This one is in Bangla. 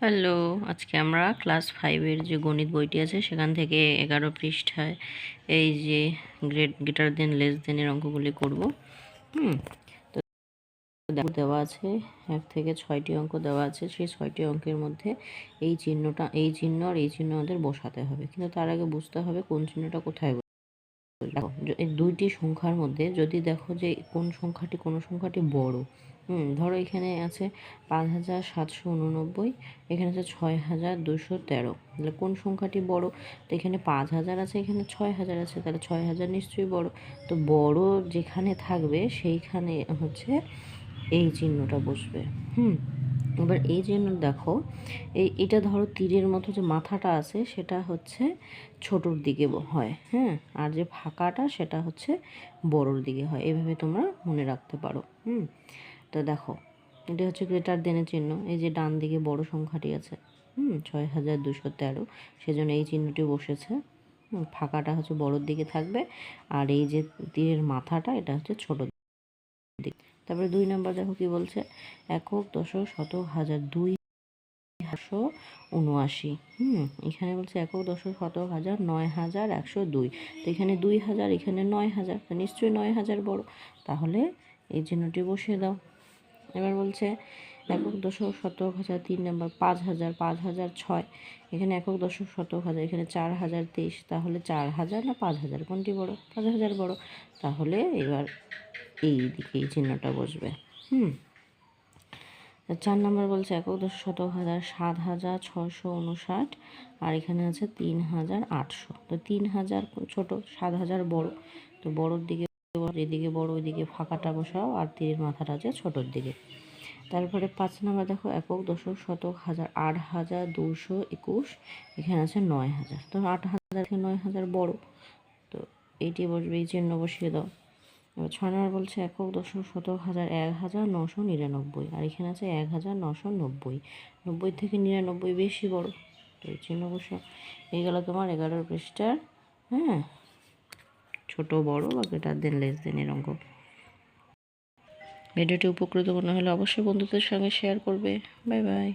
হ্যালো, আজকে আমরা ক্লাস ফাইভের যে গণিত বইটি আছে সেখান থেকে এগারো পৃষ্ঠায় এই যে গ্রেট গ্রেটার দেন, লেস দেনের অঙ্কগুলি করব। হুম, তো দেওয়া আছে, এক থেকে ছয়টি অঙ্ক দেওয়া আছে, সেই ছয়টি অঙ্কের মধ্যে এই চিহ্নটা, এই চিহ্ন আর এই চিহ্ন আমাদের বসাতে হবে। কিন্তু তার আগে বুঝতে হবে কোন চিহ্নটা কোথায় দেখো দুইটি সংখ্যার মধ্যে যদি দেখো যে কোন সংখ্যাটি কোন সংখ্যাটি বড় হুম, ধরো এখানে আছে পাঁচ হাজার সাতশো উননব্বই, এখানে আছে ছয় হাজার দুশো তেরো। তাহলে কোন সংখ্যাটি বড়? তো এখানে পাঁচ হাজার আছে, এখানে ছয় হাজার আছে, তাহলে ছয় হাজার নিশ্চয়ই বড়। তো বড় যেখানে থাকবে, সেইখানে হচ্ছে এই চিহ্নটা বসবে। হুম, এবার এই জন্য দেখো, এই এটা ধরো তীরের মতো যে মাথাটা আছে, সেটা হচ্ছে ছোটোর দিকে হয়। হ্যাঁ আর যে ফাঁকাটা, সেটা হচ্ছে বড়োর দিকে হয়। এভাবে তোমরা মনে রাখতে পারো। হুম তো দেখো, এটা হচ্ছে গ্রেটার দেনের চিহ্ন। এই যে ডান দিকে বড় সংখ্যাটি আছে, হুম ছয় হাজার দুশো তেরো। সেজন্য এই চিহ্নটি বসেছে। ফাঁকাটা হচ্ছে বড়োর দিকে থাকবে। আর এই যে তীরের মাথাটা, এটা হচ্ছে ছোট দিক। তারপরে দুই নাম্বার দেখো কি বলছে? একক দশক শতক হাজার দুই একশো উনআশি। হুম, এখানে বলছে একক দশক শতক হাজার নয় হাজার একশো দুই। তো এখানে দুই হাজার, এখানে নয় হাজার তো নিশ্চয়ই নয় হাজার বড়। তাহলে এই চিহ্নটি বসিয়ে দাও। এবার বলছে, একক দশক শতক হাজার তিন নাম্বার পাঁচ হাজার পাঁচ হাজার ছয়। এখানে একক দশক শতক হাজার, এখানে চার হাজার তেইশ। তাহলে চার হাজার না পাঁচ হাজার? কোনটি বড়? পাঁচ হাজার বড়। তাহলে এবার এই দিকে এই চিহ্নটা বসবে। হুম। চার নম্বর বলছে, একক দশ শতক হাজার, সাত হাজার ছশো উনষাট। আর এখানে আছে তিন হাজার আটশো। তো তিন হাজার ছোটো, সাত হাজার বড়। তো বড়োর দিকে এদিকে বড়, ওইদিকে ফাঁকাটা বসাও আর তীরের মাথাটা আছে ছোটোর দিকে। তারপরে পাঁচ নম্বর দেখো, একক দশক শতক হাজার আট হাজার দুশো একুশ, এখানে আছে নয় হাজার। তো আট হাজার থেকে নয় হাজার বড়। তো এইটি বসবে, এই চিহ্ন বসিয়ে দাও। এবার ছয় নম্বর বলছে, একক দশক শতক হাজার এক হাজার নশো নিরানব্বই, আর এখানে আছে এক হাজার নশো নব্বই। নব্বই থেকে নিরানব্বই বেশি বড়। তো এই চিহ্ন বসে এই গেল তোমার এগারোর পৃষ্ঠার হ্যাঁ? ছোট, বড় বা গ্রেটার দেন লেস দেনের অঙ্ক ভিডিওটি উপকৃত মনে হলে অবশ্যই বন্ধুদের সঙ্গে শেয়ার করবে। Bye bye